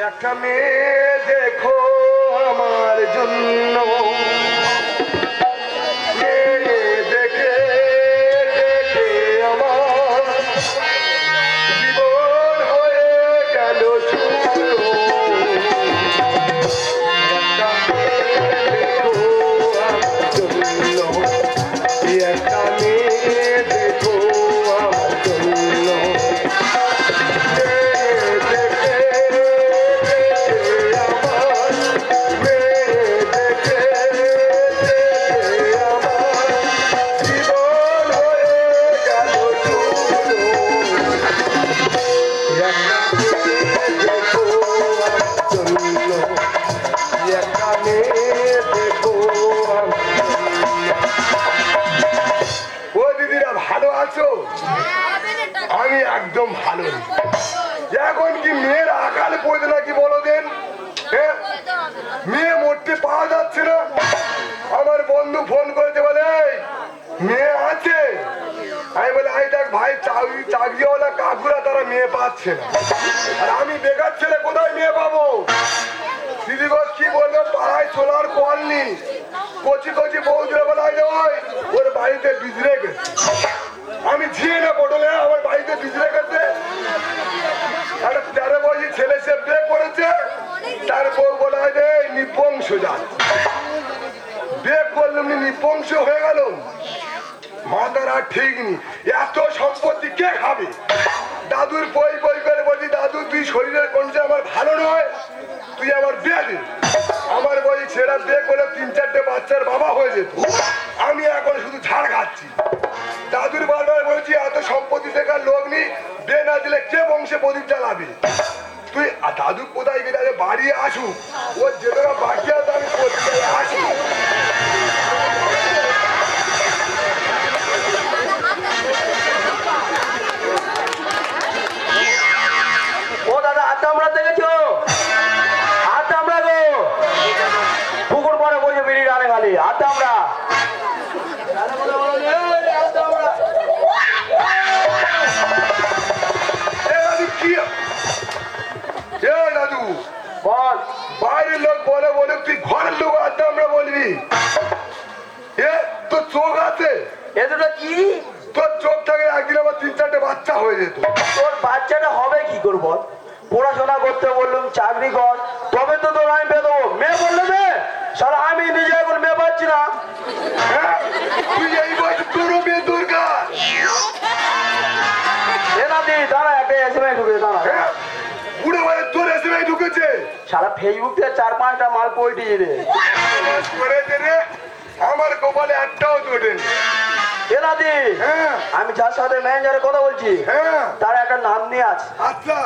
একটা মেয়ে দেখো আমার জন্য। মেয়ে পাচ্ছে না? আর আমি বেকার ছেলে কোথায় মেয়ে পাবো? দিদি গো কি বলব? পাড়ায় সোলার কল নি কচি কচি বৌদিরা বলে "এই যে ওই ওর বাড়িতে বিজরে গেছে। আমি ঝিয়ে না পটলে আমার বাড়িতে বিজরে গেছে। একটা তেরো বছর ছেলে সে বিয়ে করেছে, তার বউ বলা যে নিপংস যান বিয়ে করলাম, নিপংস হয়ে গেল মাতার আর ঠিক নি। এত সম্পত্তি কে খাবে? দাদুর বই বই করে বলছি, দাদু, তুই শরীরের কোনটা আমার ভালো নয়, তুই আমার বিয়ে দে। আমার বই ছেড়া বিয়ে করে তিন চারটে বাচ্চার বাবা হয়ে যেত। আমি এখন শুধু ঝাড় খাচ্ছি। দাদুর বারবার বলছি, এত সম্পত্তি দেখার লোক নেই, বিয়ে না দিলে কে বংশে প্রদীপ জ্বালাবে? তুই দাদু কোথায় গেলে বাড়ি আসুক? ও যে টাকা বাকি আছে, আমি আসুক পরে দাদু কি? এ দাদু বল। বাইরের লোক বলে বলে তুই ঘরের লোক আড্ডা আমরা বলবি এ তোর চোখ আছে? এ দুটো কি? তোর চোখ একদিন আমার তিন চারটে বাচ্চা হয়ে যেত। তোর বাচ্চাটা হবে কি করব পড়াশোনা করতে বললাম চাকরি কর তবে তো তোর আমি পেয়ে দেবো। মেয়ে বললে মেয়ে সারা আমি নিজে এখন মেয়ে পাচ্ছি না। হ্যাঁ? তুই এই বয়সে তোরও মেয়ে দরকার। এ না দাঁড়া একটা এসএমআই ঢুকে দাঁড়া। হ্যাঁ? বুড়ো বয়সে তোর এসে ঢুকেছে। সারা ফেসবুক থেকে চার পাঁচটা মাল পড়িয়ে রে বাস করেছে রে আমার কপালে একটাও জোটেনি এ না দি হ্যাঁ। আমি যার সাথে ম্যানেজারের কথা বলছি হ্যাঁ। তার একটা নাম নিয়ে আছে আচ্ছা।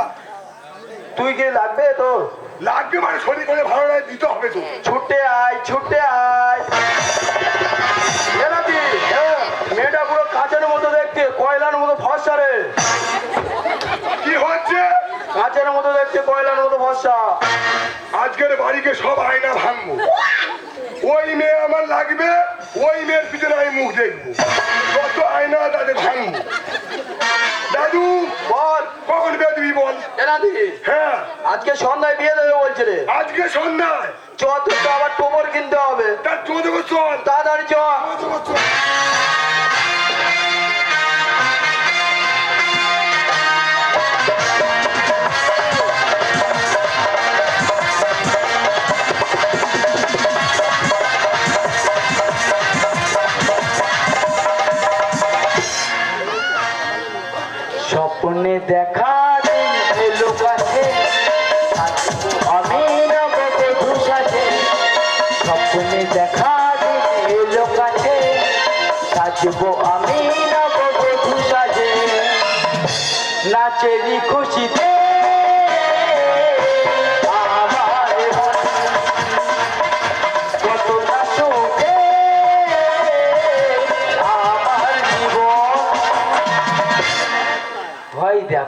তুই কি লাগবে তোর? লাগবে মানে শরীর করে ভালো লাগে দিতে হবে তো। ছুটে আয় ছুটে আয়। হ্যাঁ মেয়েটা পুরো কাঁচের মতো দেখতে কয়লার মতো ফসা রে। কি হচ্ছে? কাঁচের মতো দেখতে কয়লার মতো ফসা আজকের বাড়িকে সব আয়না ভাঙবো। ওই মেয়ে আমার লাগবে ওই মেয়ের পিছনে আমি মুখ দেখব। কত আয়না তাদের ভাঙবো। দাদু বল। কখন বিয়ে দিবি বল এনাদি হ্যাঁ। আজকে সন্ধ্যায় বিয়ে দেবে বলছে রে। আজকে সন্ধ্যায়? চ তোর তো আবার টোবর কিনতে হবে। তা চোদ্দ চল তাড়াতাড়ি চল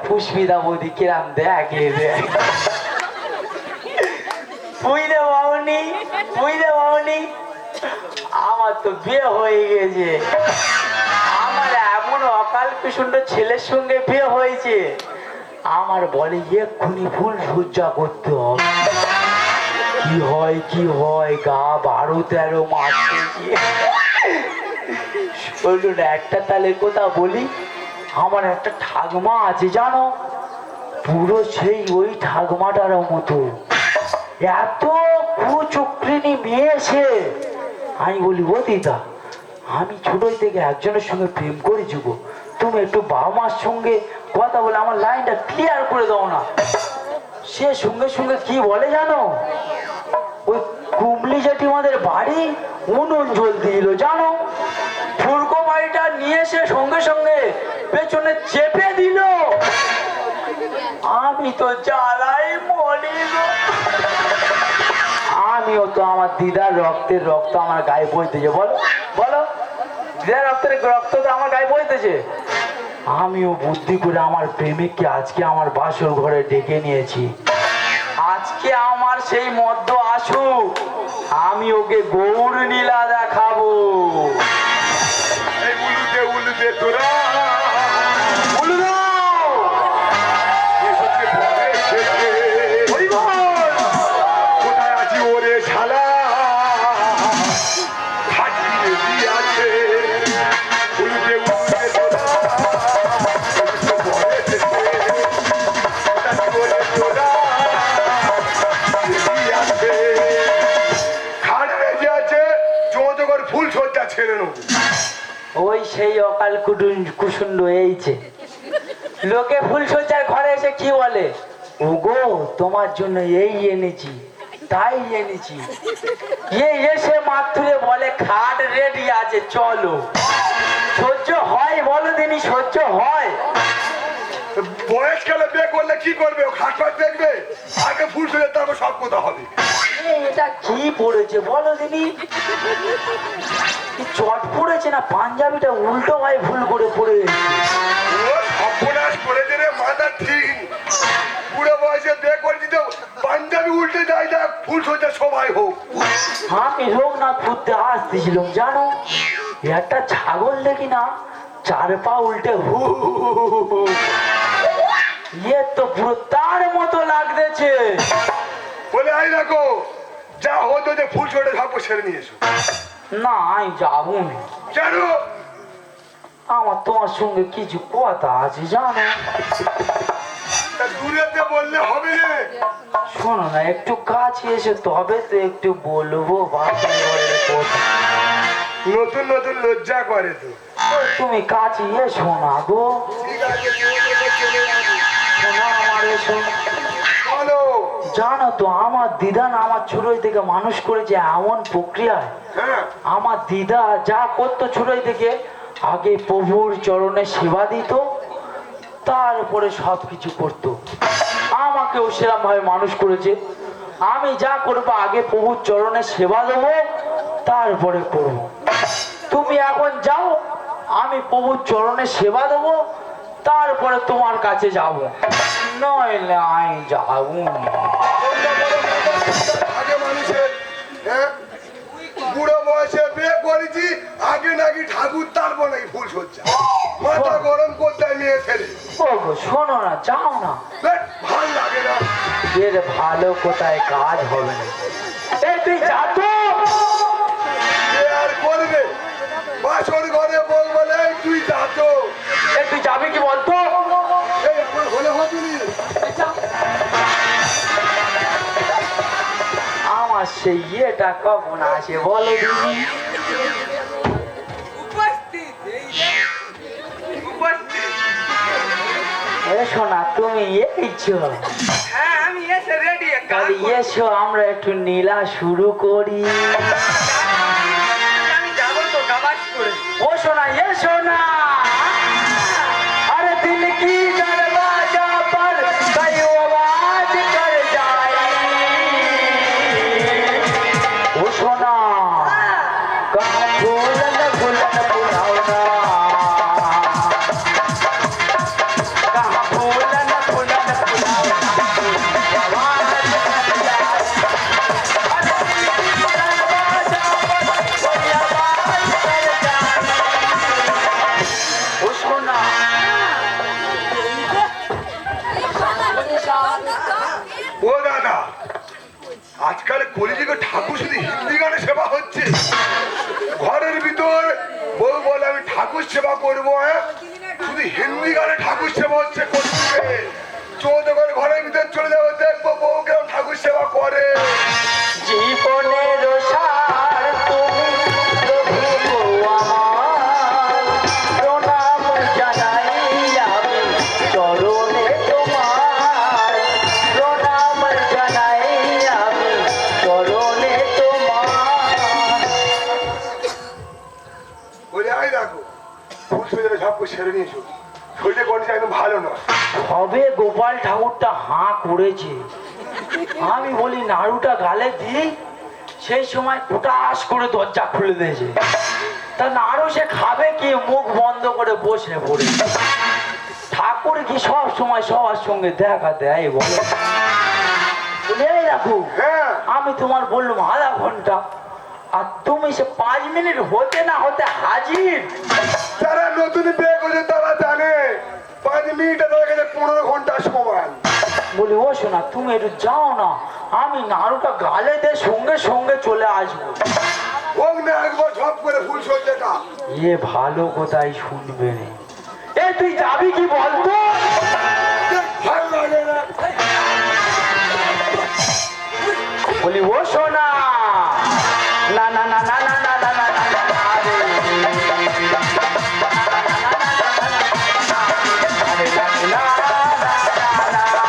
পুষ্পিতা মোদি কিরাম দেখে বুঝতে পাওনি বুঝতে পাওনি আমার তো বিয়ে হয়ে গেছে। আমার এমন অকাল কুসুন্ড ছেলের সঙ্গে বিয়ে হয়েছে। আমার বলে এক্ষুনি ফুল সজ্জা করতে হবে। কি হয় কি হয়, গা বারো তেরো মাস শোনুন একটা তালে কথা বলি আমার একটা ঠাকমা আছে, জানো? পুরো সেই ওই ঠাকমাটার মতো। এত কুচক্রিনী মেয়ে সে। আমি বলি, ও দিদা, আমি ছোটোই থেকে একজনের সঙ্গে প্রেম করেছি গো। তুমি একটু বাবা মার সঙ্গে কথা বলে আমার লাইনটা ক্লিয়ার করে দাও না। সে সঙ্গে সঙ্গে কি বলে জানো? ওই কুমলি জেঠি আমাদের বাড়ি উনুন জ্বলতে দিল, জানো? ফুলকো নিয়ে এসে সঙ্গে সঙ্গে পেছনে চেপে দিল। আমি তো জ্বালাই মরি গো। আমিও তো আমার দিদার রক্তের রক্ত আমার গায়ে বইতেছে, বলো বলো। দিদার রক্তের রক্ত তো আমার গায়ে বইতেছে। আমিও বুদ্ধি করে আমার প্রেমিককে আজকে আমার বাসর ঘরে ডেকে নিয়েছি। আজকে আমার সেই মদ্য আসুক আমি ওকে গৌর নীলা দেখাবো। উলুদে তোরা কুসুন্ড এইছে। লোকে ফুলসজ্জার ঘরে এসে কি বলে? ওগো তোমার জন্য এই এনেছি, তাই এনেছি। এ এসে মাথুরে বলে, খাট রেডি আছে, চলো। সহ্য হয় বলো দিনই সহ্য হয়। বয়সকালে বিয়ে করলে কি করবে? ও খাট ফাট দেখবে? আগে ফুল সজ্জা তারপর সব কথা হবে। এটা কি পড়েছে বলো দিনি চট পড়েছে না পাঞ্জাবিটা উল্টো হয় ভুল করে পড়ে সর্বনাশ করেছে রে মাথা ঠিক পুরো বয়সে বিয়ে করেছি তো পাঞ্জাবি উল্টে যায় না ফুল সজ্জা সবাই হোক। আমি লোকনাথ ঘুরতে আসতেছিলাম জানো? একটা ছাগল দেখি না চার পা উল্টে হু হু হু। ইয়ে তো পুরো তার মতো লাগতেছে। বলে আই দেখো যা হতো যে ফুল সজ্জা সব সেরে নিয়ে এসো। না আমি যাব না। কেন আমার তোমার সঙ্গে কিছু কথা আছে জানো? দূরেতে বললে হবে শোনো না একটু কাছে এসে তবে তো একটু বলব নতুন নতুন লজ্জা করে তো। তুমি কাছে এসো না গো। ঠিক আছে জানো তো আমার দিদা না আমার ছোটই থেকে মানুষ করেছে এমন প্রক্রিয়ায় হ্যাঁ। আমার দিদা যা করতো ছোটই থেকে আগে প্রভুর চরণে সেবা দিত তারপরে সব কিছু করতো। আমাকেও সেরকম ভাবে মানুষ করেছে। আমি যা করব আগে প্রভুর চরণে সেবা দেবো তারপরে করব। তুমি এখন যাও আমি প্রভুর চরণে সেবা দেবো তারপরে তোমার কাছে যাব। নইলে আমি যাব। হ্যাঁ? বুড়ো বয়সে বিয়ে করেছি আগে নাকি ঠাকুর তারপর নাকি ফুল সজ্জা। মাথা গরম করতে ছেলে শোনো না যাও না। ভালো লাগে না। এর ভালো কোথায় কাজ হবে না। তুই যা তো। আর করবে। বাসর ঘরে বল বলে তুই যা তো। তুই যাবি কি বলতো? আমার সেই ইয়েটা কখন আসে বলো এসো তুমি এইছো হ্যাঁ আমি এসে এসো আমরা একটু নীলা শুরু করি। আমি যাব তো গাবাস করে। ও শোনা এসো না কলিযুগে ঠাকুর শুধু হিন্দি গানে সেবা হচ্ছে। ঘরের ভিতর বউ বলে, আমি ঠাকুর সেবা করব হ্যাঁ? শুধু হিন্দি গানে ঠাকুর সেবা হচ্ছে চোদ্দ করে ঘরের ভিতর চলে যাব, দেখব বউ কেমন ঠাকুর সেবা করে। জীবনের দেখো সব সেরে নিয়েছো। শরীরে কন্ডিশন একদম ভালো নয়। সবে গোপাল ঠাকুরটা হাঁ করেছে। আমি বলি নাড়ুটা গালে দিই সেই সময় কোটাস করে দরজা খুলে দিয়েছে। তা নাড়ু সে খাবে কি? মুখ বন্ধ করে বসে পড়ে ঠাকুর কি সব সময় সবার সঙ্গে দেখা দেয় বলো? রাখু হ্যাঁ। আমি তোমার বললাম আধা ঘণ্টা আর তুমি সে পাঁচ মিনিট হতে না হতে হাজির। যারা নতুন বিয়ে করছে তারা জানে পাঁচ মিনিটে তাদের কাছে পনেরো ঘণ্টা সময়। বলি ও শোনা তুমি একটু যাও না আমি নাড়ুটা গালে দিয়ে সঙ্গে সঙ্গে চলে আসব। এ ভালো কোথায় শুনবে এ তুই যাবি কি বলতো বলি ও শোনা না না না না না না না না না না না রে। আরে না না না না না।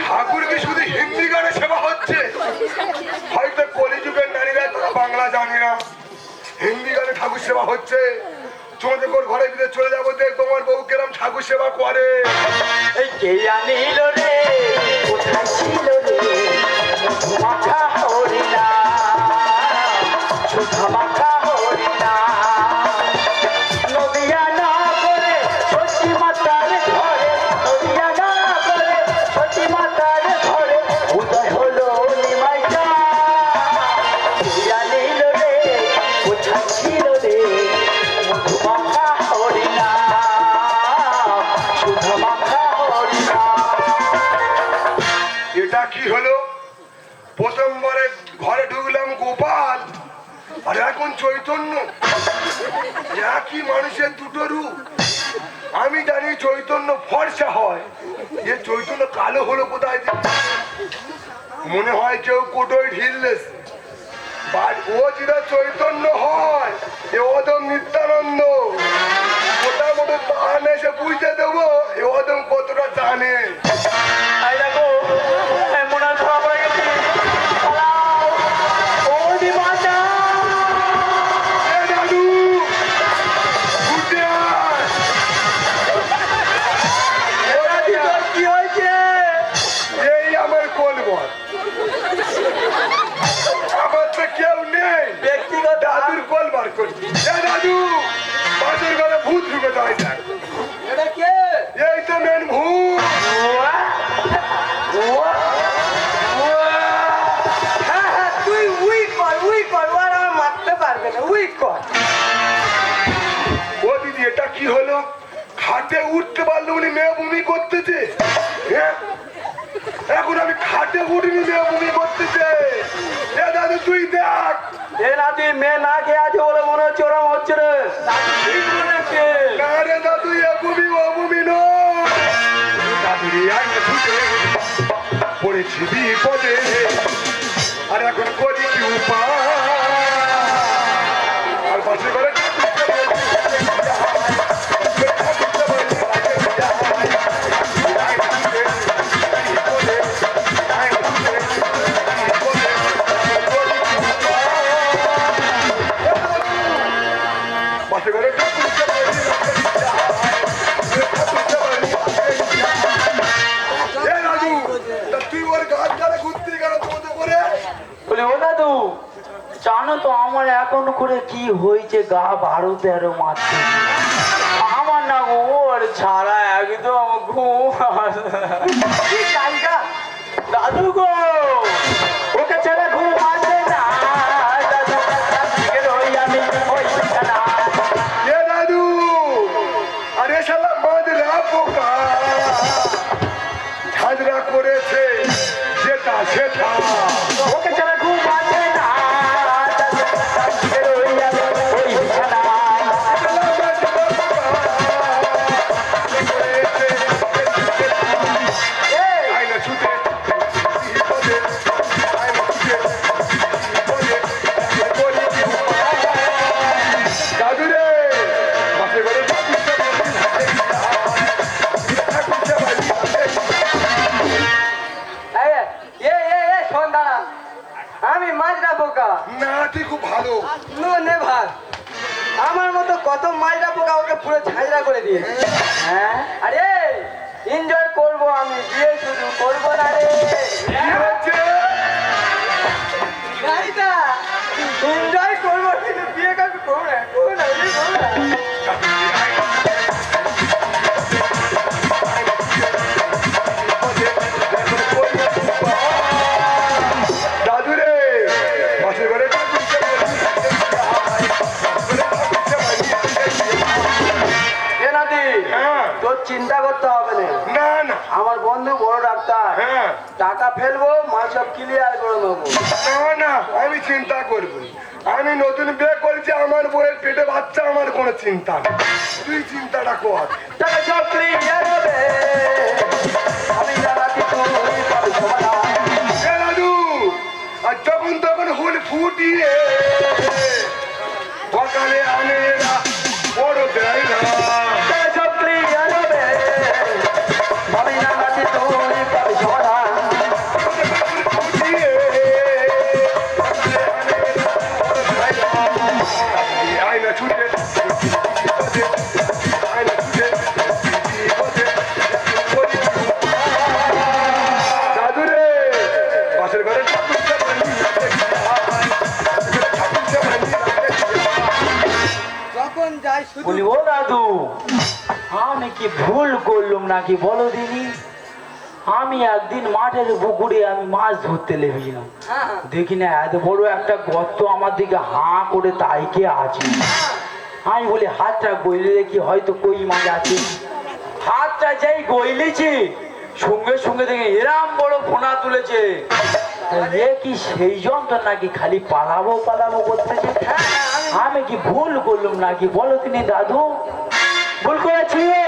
ঠাকুরকে শুধু হিন্দি গানে সেবা হচ্ছে হয়তো বাংলা জানে না হিন্দি গানে ঠাকুর সেবা হচ্ছে তোমাদের কোর ঘরের ভিতরে চলে যাব দেখ তোমার বউ কেরম ঠাকুর সেবা করে। এই কে আনিল রে? কোথায় ছিল এখন চৈতন্য। একই মানুষের দুটো রূপ। আমি জানি চৈতন্য ফর্সা হয়। এ চৈতন্য কালো হলো কোথায় মনে হয় কেউ কোটোয় ঢিললেস ও যেটা চৈতন্য হয়, এ অদম নিত্যানন্দ। মোটামুটি তান এসে বুঝতে দেবো, এ অদম কতটা জানে। দেখো ভূত ঢুকে দাঁড়ায় দেখ। এটা কে? এই তো মেন ভূত। হ্যাঁ হ্যাঁ তুই উই কর উই কর ও মারতে পারবে না উই কর। ও দিদি এটা কি হলো? খাটে উঠতে পারল উনি মেয়ে বমি করতেছে? এখন আমি খাটে উঠিনি মেয়ে বমি করতেছে। এ দাদু তুই দেখ। এ নাতি মেয়ে না খেয়ে আছে বলে মনে হচ্ছে ওরম হচ্ছে রে। ঠিক বলেছে। না রে দাদু এ বমি ও বমি নয়। দাদুরি আগে ছুটে পড়েছি বিপদে। আর এখন করি কি উপায়? আর পাশে করে জানো তো আমার এখন করে কি হয়েছে? গা বারো তেরো মারতে আমার না ওর ছাড়া একদম দাদু গো ওকে ছাড়া ঘুম আসে করেছে যেটা সেটা। ওকে ছাড়া এনজয় করব কিন্তু বিয়ে কাউকে করব না করব না বিয়ে করব না টাকা ফেলব মা সব ক্লিয়ার করে নেব না না আমি চিন্তা করব আমি নতুন বিয়ে করেছি আমার বউয়ের পেটে বাচ্চা আমার কোনো চিন্তা তুই চিন্তাটা কর। সব ক্লিয়ার হবে আমি দাদু আর যখন তখন হুল ফুটিয়ে কি ভুল করলুম নাকি বলো দিনি আমি একদিন মাঠের পুকুরে আমি মাছ ধরতে লেগেছিলাম হ্যাঁ। দেখি না এত বড় একটা গর্ত আমার দিকে হাঁ করে তাইকে আছে। আমি বলি হাতটা গইলে দেখি হয়তো কই মাছ আছে। হাতটা যেই গইলেছে সঙ্গে সঙ্গে দেখে এরাম বড় ফোনা তুলেছে। এ কি সেই যন্ত্র নাকি খালি পালাবো পালাবো করতেছে? আমি কি ভুল করলাম নাকি বলো তিনি দাদু? ভুল করেছি ও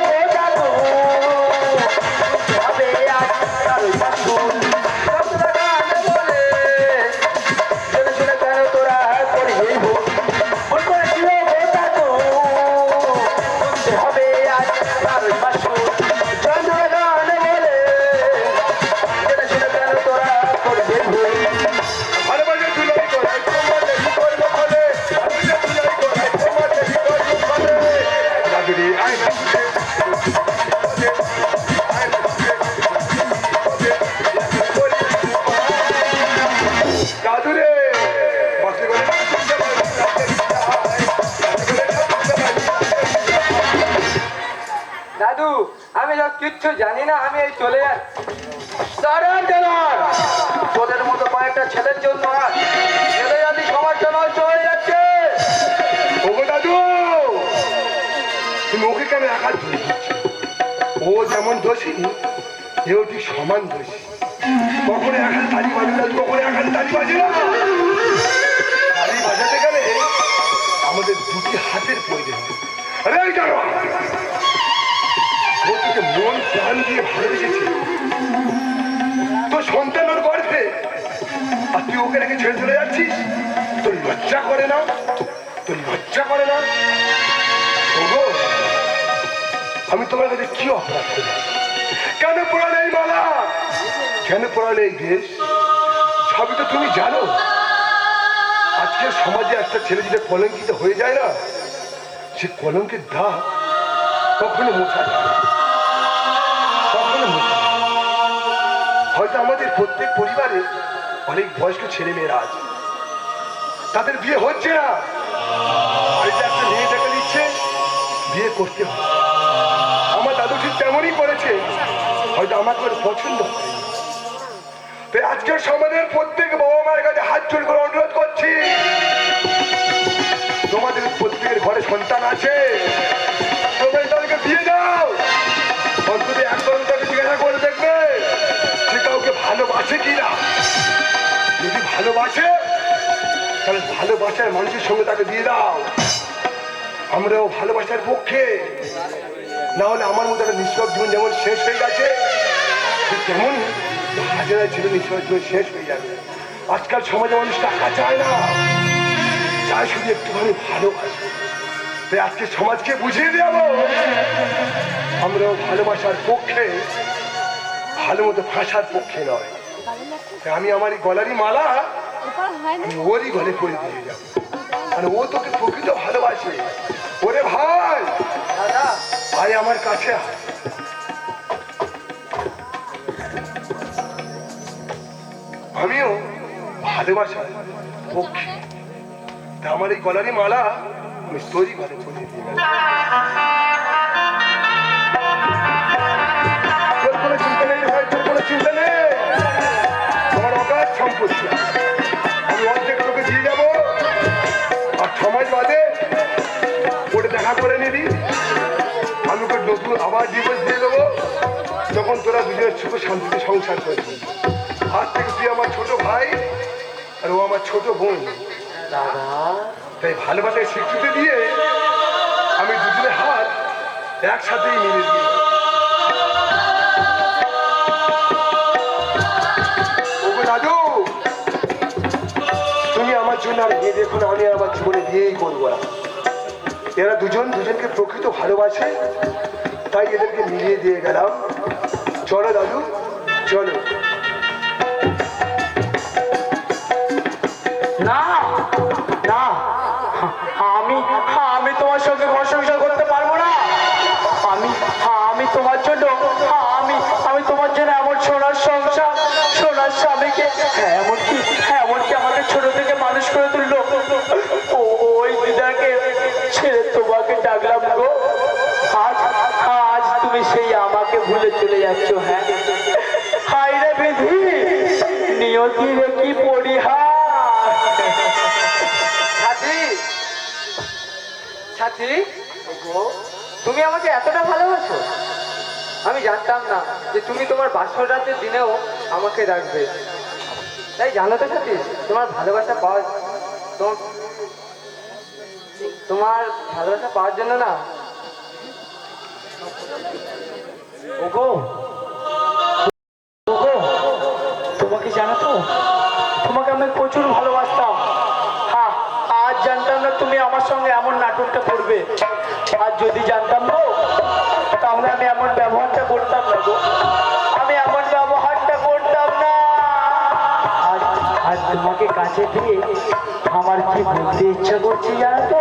কিচ্ছু জানি না, আমি এই চলে যাচ্ছি। তোদের মতো কয়েকটা ছেলের জন্য ছেলে জাতি সমাজটা নষ্ট হয়ে যাচ্ছে। ওকে কেন একা ও যেমন দোষী এও ঠিক সমান দোষী। কখনো একাল তালি বাজে না, কখনো একাল তালি বাজে না। তালি বাজাতে গেলে আমাদের দুটি হাতের প্রয়োজন। হয়। ও মন প্রাণ দিয়ে ভালোবেসেছে। তোর সন্তান ওর গর্ভে। আর তুই ওকে রেখে ছেড়ে চলে যাচ্ছিস? তোর লজ্জা করে না? তোর লজ্জা করে না? আমি তোমার কাছে কি অপরাধ করি? কেন পড়ালে এই মালা? কেন পড়ালে এই দেশ? সবই তো তুমি জানো। আজকে সমাজে একটা ছেলে যদি কলঙ্কিত হয়ে যায় না, সে কলঙ্কের দাগ কখনো মোছা যায় কখনো মোছা হয়তো আমাদের প্রত্যেক পরিবারে অনেক বয়স্ক ছেলে মেয়েরা আছে। তাদের বিয়ে হচ্ছে না। বাড়িতে একটা মেয়ে দিচ্ছে, বিয়ে করতে হবে। আমার দাদু ঠিক তেমনই করেছে। হয়তো আমাকে ওর পছন্দ তাই আজকের সমাজের প্রত্যেক বাবা মায়ের কাছে হাত জোর করে অনুরোধ করছি, তোমাদের প্রত্যেকের ঘরে সন্তান আছে। ভালোবাসে কিনা যদি ভালোবাসে, তাহলে ভালোবাসার মানুষের সঙ্গে তাকে দিয়ে দাও। আমরাও ভালোবাসার পক্ষে। না হলে আমার মতো একটা নিষ্ঠক জীবন যেমন শেষ হয়ে গেছে তেমন হাজারা ছিল নিষ্ঠক জীবন শেষ হয়ে যাবে। আজকাল সমাজে মানুষ টাকা চায় না। চায় শুধু একটুখানি ভালোবাসে। তাই আজকে সমাজকে বুঝিয়ে দেবো, আমরাও ভালোবাসার পক্ষে, ভালো মতো ফাঁসার পক্ষে নয়। আমি আমার এই গলারই মালা আমি ওরই গলে পরে দিয়ে যাব মানে ও তোকে প্রকৃত ভালোবাসে। ওরে ভাই! ভাই আমার কাছে আমিও ভালোবাসার পক্ষে তা আমার এই গলারই মালা আমি তোরই ঘরে পরিয়ে দিয়ে আবার ডিভোর্স দিয়ে দেবো। তখন তোরা দুজনের সুখ শান্তিতে সংসার করবি। আজ থেকে তুই আমার ছোট ভাই আর ও আমার ছোট বোন। দাদা। তাই ভালোবাসায় স্বীকৃতি দিয়ে আমি দুজনের হাত একসাথেই মিলে দিই। দাদু তুমি আমার জন্য আর বিয়ে দেখো না আমি আমার জীবনে বিয়েই করব না। এরা দুজন দুজনকে প্রকৃত ভালোবাসে তাই এদেরকে মিলিয়ে দিয়ে গেলাম। চলো দাদু, চলো। না না, আমি আমি তোমার সঙ্গে সংসার করতে পারব না। আমি আমি তোমার জন্য, আমি আমি তোমার জন্য এমন সোনার সংসার, সোনার স্বামীকে এমনকি এমনকি আমাকে ছোট থেকে মানুষ করে তুললো। ওই দিদাকে ছেড়ে তোমাকে ডাকলাম গো। আজ তুমি সেই আমাকে ভুলে চলে যাচ্ছ হ্যাঁ? হাই রে বিধি নিয়তি রে কি পরিহার? সাথী সাথী তুমি আমাকে এতটা ভালোবাসো? আমি জানতাম না যে তুমি তোমার বাসর রাতের দিনেও আমাকে রাখবে। তাই জানো তো সাথী তোমার ভালোবাসা পাওয়া তোমার তোমার ভালোবাসা পাওয়ার জন্য না ওগো। ওগো। তোমাকে জানো তো তোমাকে আমি প্রচুর ভালোবাসতাম। হ্যাঁ আজ জানতাম না তুমি আমার সঙ্গে এমন নাটকটা করবে। আর যদি জানতাম গো তাহলে আমি এমন ব্যবহারটা করতাম না গো। আমি এমন ব্যবহারটা করতাম না। আজ তোমাকে কাছে দিয়ে আমার কি বলতে ইচ্ছা করছে জানো তো?